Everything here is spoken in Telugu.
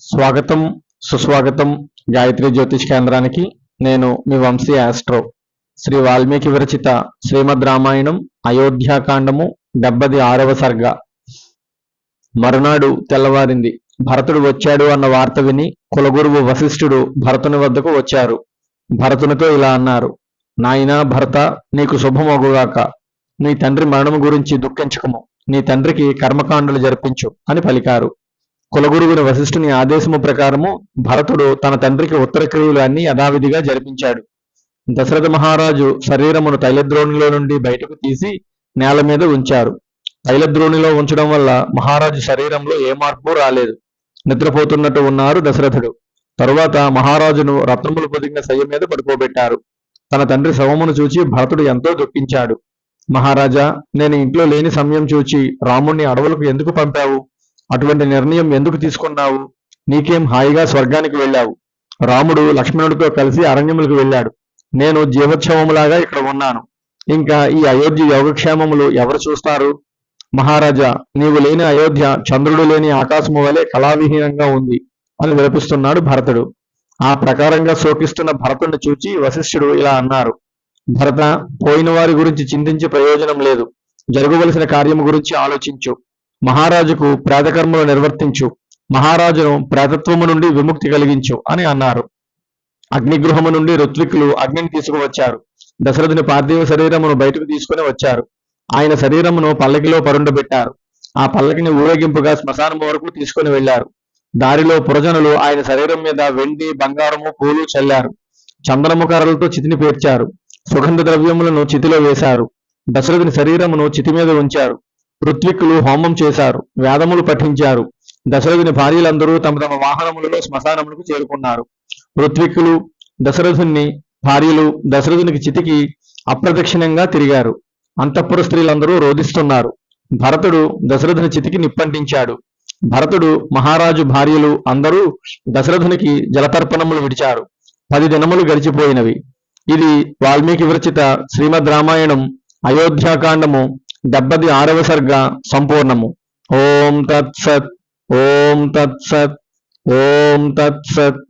స్వాగతం సుస్వాగతం గాయత్రి జ్యోతిష్ కేంద్రానికి. నేను మీ వంశీ ఆస్ట్రో. శ్రీ వాల్మీకి విరచిత శ్రీమద్ రామాయణం అయోధ్యాకాండము డెబ్బది ఆరవ సర్గ. మరునాడు తెల్లవారింది. భరతుడు వచ్చాడు అన్న వార్త విని కులగురువు వశిష్ఠుడు భరతుని వద్దకు వచ్చారు. భరతునితో ఇలా అన్నారు. నాయనా భరత నీకు శుభమగుగాక. నీ తండ్రి మరణము గురించి దుఃఖించకము. నీ తండ్రికి కర్మకాండలు జరిపించు అని పలికారు. కులగురువుని వశిష్ఠుని ఆదేశము ప్రకారము భరతుడు తన తండ్రికి ఉత్తర క్రియలు అన్ని యథావిధిగా జరిపించాడు. దశరథ మహారాజు శరీరమును తైలద్రోణిలో నుండి బయటకు తీసి నేల మీద ఉంచారు. తైలద్రోణిలో ఉంచడం వల్ల మహారాజు శరీరంలో ఏ మార్పు రాలేదు. నిద్రపోతున్నట్టు ఉన్నారు దశరథుడు. తరువాత మహారాజును రత్నములు పొదిగిన శయ్య మీద పడుకోబెట్టారు. తన తండ్రి శవమును చూచి భరతుడు ఎంతో దుఃఖించాడు. మహారాజా నేను ఇంట్లో లేని సమయం చూచి రాముణ్ణి అడవులకు ఎందుకు పంపావు? అటువంటి నిర్ణయం ఎందుకు తీసుకున్నావు? నీకేం హాయిగా స్వర్గానికి వెళ్ళావు? రాముడు లక్ష్మణుడితో కలిసి అరణ్యములకు వెళ్ళాడు. నేను జీవోత్సవములాగా ఇక్కడ ఉన్నాను. ఇంకా ఈ అయోధ్య యోగక్షేమములు ఎవరు చూస్తారు? మహారాజా నీవు లేని అయోధ్య చంద్రుడు లేని ఆకాశము వలె కళావిహీనంగా ఉంది అని విలపిస్తున్నాడు భరతుడు. ఆ ప్రకారంగా శోకిస్తున్న భరతుణ్ణి చూచి వశిష్ఠుడు ఇలా అన్నారు భరత పోయిన వారి గురించి చింతించే ప్రయోజనం లేదు. జరగవలసిన కార్యము గురించి ఆలోచించు. మహారాజుకు ప్రేతకర్మలు నిర్వర్తించు. మహారాజును ప్రేతత్వము నుండి విముక్తి కలిగించు అని అన్నారు. అగ్నిగృహము నుండి ఋత్వికులు అగ్నిని తీసుకువచ్చారు దశరథుని పార్థివ శరీరమును బయటకు తీసుకుని వచ్చారు. ఆయన శరీరమును పల్లకిలో పరుండబెట్టారు. ఆ పల్లకిని ఊరేగింపుగా శ్మశానం వరకు తీసుకుని వెళ్ళారు దారిలో పురజనులు ఆయన శరీరం మీద వెండి బంగారము పూలు చల్లారు. చందనము కర్రలతో చితిని పేర్చారు. సుగంధ ద్రవ్యములను చితిలో వేశారు. దశరథుని శరీరమును చితి మీద ఉంచారు. ఋత్విక్కులు హోమం చేశారు. వేదములు పఠించారు. దశరథుని భార్యలందరూ తమ తమ వాహనములలో శ్మశానములకు చేరుకున్నారు. ఋత్విక్కులు దశరథుని భార్యలు దశరథునికి చితికి అప్రదక్షిణంగా తిరిగారు. అంతఃపుర స్త్రీలందరూ రోధిస్తున్నారు. భరతుడు దశరథుని చితికి నిప్పంటించాడు. భరతుడు మహారాజు భార్యలు అందరూ దశరథునికి జలతర్పణములు విడిచారు. పది దినములు గడిచిపోయినవి. ఇది వాల్మీకి విరచిత శ్రీమద్ రామాయణం అయోధ్యాకాండము డెబ్బది ఆరవ సర్గ సంపూర్ణము. ఓం తత్సత్ ఓం తత్సత్ ఓం తత్సత్.